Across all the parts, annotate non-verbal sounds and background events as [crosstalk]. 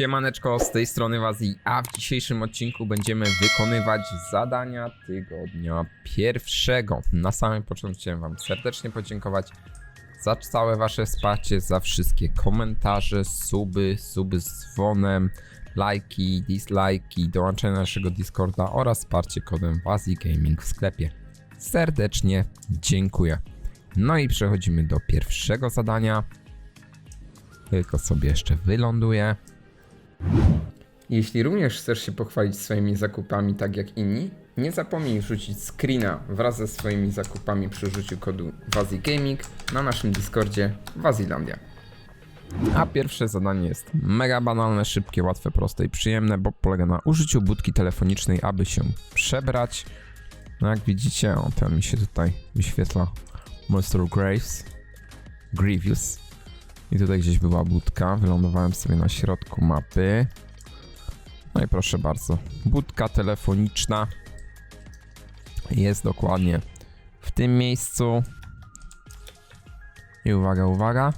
Siemaneczko, z tej strony Wazji, a w dzisiejszym odcinku będziemy wykonywać zadania tygodnia pierwszego. Na samym początku chciałem wam serdecznie podziękować za całe wasze wsparcie, za wszystkie komentarze, suby, suby z dzwonem, lajki, dislajki, dołączenie do naszego Discorda oraz wsparcie kodem Wazji Gaming w sklepie. Serdecznie dziękuję. No i przechodzimy do pierwszego zadania. Tylko sobie jeszcze wyląduję. Jeśli również chcesz się pochwalić swoimi zakupami tak jak inni, nie zapomnij rzucić screena wraz ze swoimi zakupami przy użyciu kodu WaziGaming na naszym Discordzie Wazilandia. A pierwsze zadanie jest mega banalne, szybkie, łatwe, proste i przyjemne, bo polega na użyciu budki telefonicznej, aby się przebrać. No jak widzicie, o ten mi się tutaj wyświetla Monster Graves, Grievous. I tutaj gdzieś była budka, wylądowałem sobie na środku mapy. No i proszę bardzo, budka telefoniczna jest dokładnie w tym miejscu. I uwaga, uwaga.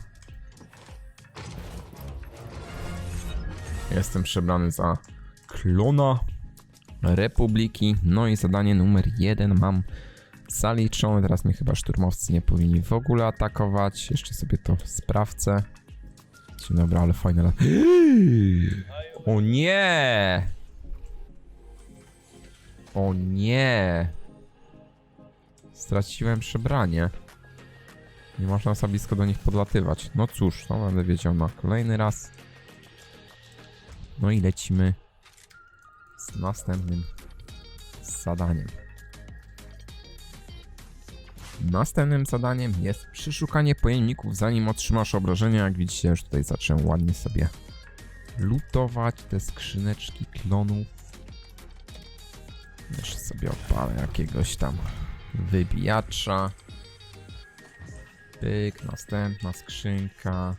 Jestem przebrany za klona Republiki. No i zadanie numer jeden mam zaliczone. Teraz mnie chyba szturmowcy nie powinni w ogóle atakować. Jeszcze sobie to sprawdzę. Dobry, ale fajne lat. [gasps] O nie! O nie! Straciłem przebranie. Nie można za blisko do nich podlatywać. No cóż, to będę wiedział na kolejny raz. No i lecimy z następnym zadaniem. Następnym zadaniem jest przeszukanie pojemników zanim otrzymasz obrażenia. Jak widzicie, już tutaj zacząłem ładnie sobie lutować te skrzyneczki klonów. Jeszcze sobie opalę jakiegoś tam wybijacza. Pyk, następna skrzynka.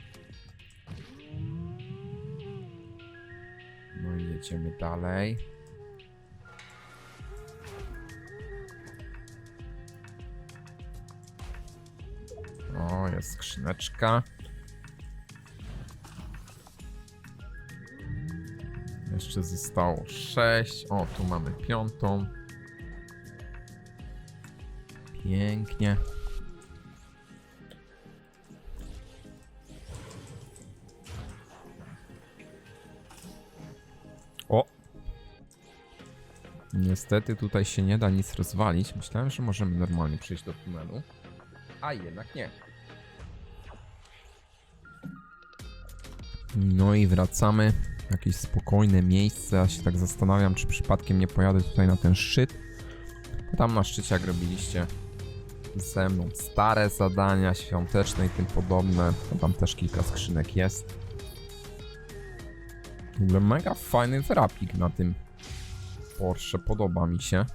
No i jedziemy dalej. O, jest skrzyneczka. Jeszcze zostało 6. O, tu mamy piątą. Pięknie. O! Niestety tutaj się nie da nic rozwalić. Myślałem, że możemy normalnie przejść do tunelu. A jednak nie. No i wracamy. Jakieś spokojne miejsce. Ja się tak zastanawiam, czy przypadkiem nie pojadę tutaj na ten szczyt. Tam na szczycie, jak robiliście ze mną stare zadania świąteczne i tym podobne, to tam też kilka skrzynek jest. W ogóle mega fajny wrapik na tym Porsche, podoba mi się.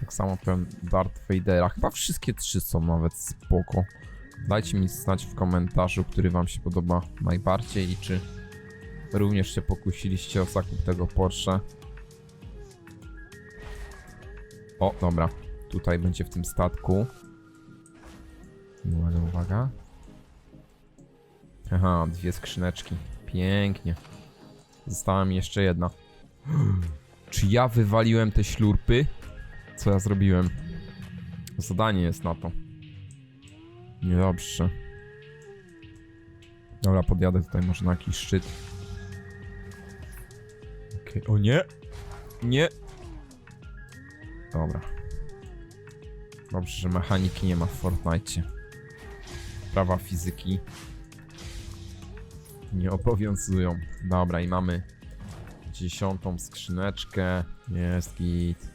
Tak samo powiem Darth Vadera. Chyba wszystkie trzy są nawet spoko. Dajcie mi znać w komentarzu, który wam się podoba najbardziej i czy również się pokusiliście o zakup tego Porsche. O, dobra. Tutaj będzie w tym statku. Uwaga, uwaga. Aha, dwie skrzyneczki. Pięknie. Została mi jeszcze jedna. [gasps] Czy ja wywaliłem te ślurpy? Co ja zrobiłem? Zadanie jest na to. Niedobrze. Dobra, podjadę tutaj może na jakiś szczyt. Okej, o nie! Nie! Dobra. Dobrze, że mechaniki nie ma w Fortnite. Prawa fizyki nie obowiązują. Dobra, i mamy dziesiątą skrzyneczkę. Jest git.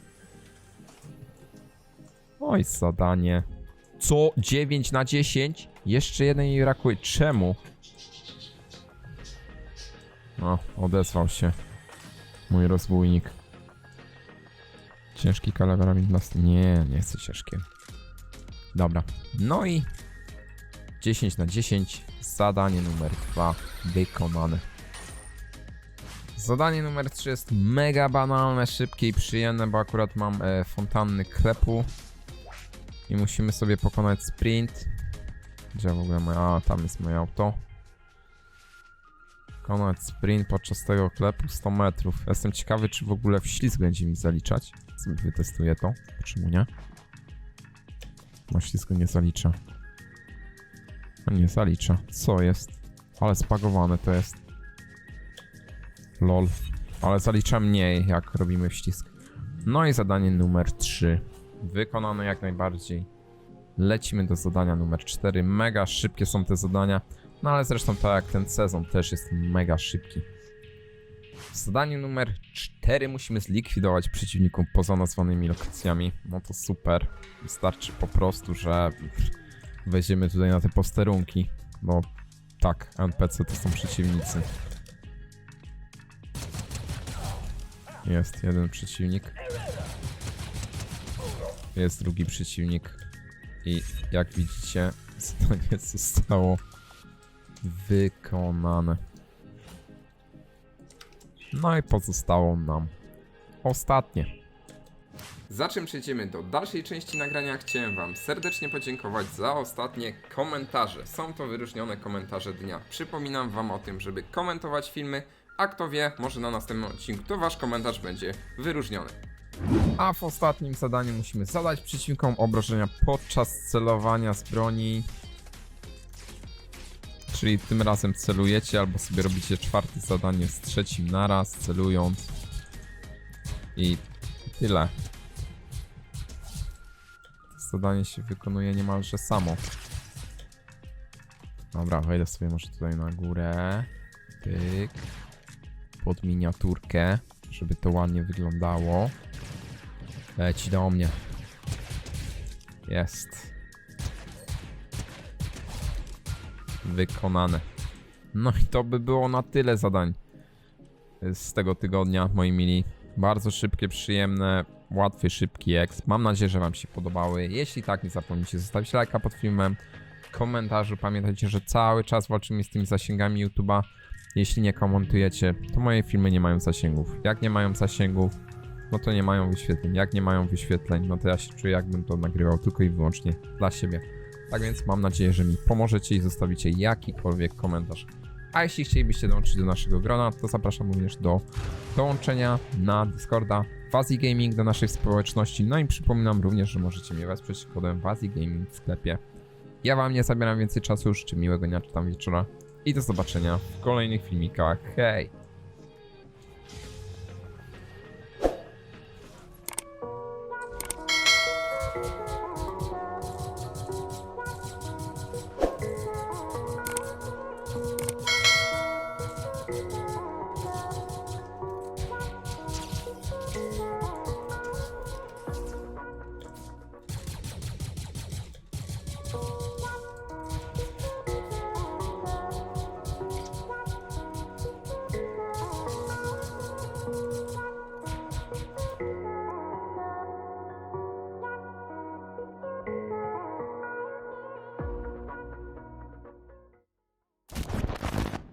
Oj, zadanie. Co? 9 na 10? Jeszcze jeden jej brakuje. Czemu? O, odezwał się mój rozbójnik. Ciężki kalawerami dla... Nie, nie chcę ciężkie. Dobra. No i 10 na 10. Zadanie numer 2 wykonane. Zadanie numer 3 jest mega banalne, szybkie i przyjemne, bo akurat mam e, fontanny klepu. I musimy sobie pokonać sprint. Gdzie w ogóle moje... A, tam jest moje auto. Wykonać sprint podczas tego klepu 100 metrów. Jestem ciekawy, czy w ogóle wślizg będzie mi zaliczać. Sobie wytestuję to. Czemu nie? No ślizgu nie zalicza. No nie zalicza. Co jest? Ale spagowane to jest. Lol. Ale zalicza mniej, jak robimy wścisk. No i zadanie numer 3. Wykonane jak najbardziej. Lecimy do zadania numer 4. Mega szybkie są te zadania. No ale zresztą tak jak ten sezon też jest mega szybki. W zadaniu numer 4 musimy zlikwidować przeciwników poza nazwanymi lokacjami. No to super. Wystarczy po prostu, że weźmiemy tutaj na te posterunki. Bo tak, NPC to są przeciwnicy. Jest jeden przeciwnik. Jest drugi przeciwnik. I jak widzicie, zadanie zostało wykonane. No i pozostało nam ostatnie. Za czym przejdziemy do dalszej części nagrania, chciałem Wam serdecznie podziękować za ostatnie komentarze. Są to wyróżnione komentarze dnia. Przypominam Wam o tym, żeby komentować filmy, a kto wie, może na następnym odcinku to Wasz komentarz będzie wyróżniony. A w ostatnim zadaniu musimy zadać przeciwnikom obrażenia podczas celowania z broni. Czyli tym razem celujecie albo sobie robicie czwarte zadanie z trzecim naraz, celując. I tyle. Zadanie się wykonuje niemalże samo. Dobra, wejdę sobie może tutaj na górę. Pyk. Pod miniaturkę, żeby to ładnie wyglądało. Leci do mnie. Jest. Wykonane. No i to by było na tyle zadań z tego tygodnia, moi mili. Bardzo szybkie, przyjemne, łatwy, szybki eks. Mam nadzieję, że Wam się podobały. Jeśli tak, nie zapomnijcie zostawić lajka pod filmem, komentarzu. Pamiętajcie, że cały czas walczymy z tymi zasięgami YouTube'a. Jeśli nie komentujecie, to moje filmy nie mają zasięgów. Jak nie mają zasięgów, no to nie mają wyświetleń. Jak nie mają wyświetleń, no to ja się czuję, jakbym to nagrywał tylko i wyłącznie dla siebie. Tak więc mam nadzieję, że mi pomożecie i zostawicie jakikolwiek komentarz. A jeśli chcielibyście dołączyć do naszego grona, to zapraszam również do dołączenia na Discorda Fazi Gaming do naszej społeczności. No i przypominam również, że możecie mnie wesprzeć kodem Fazi Gaming w sklepie. Ja wam nie zabieram więcej czasu, życzę miłego dnia czy tam wieczora i do zobaczenia w kolejnych filmikach. Hej!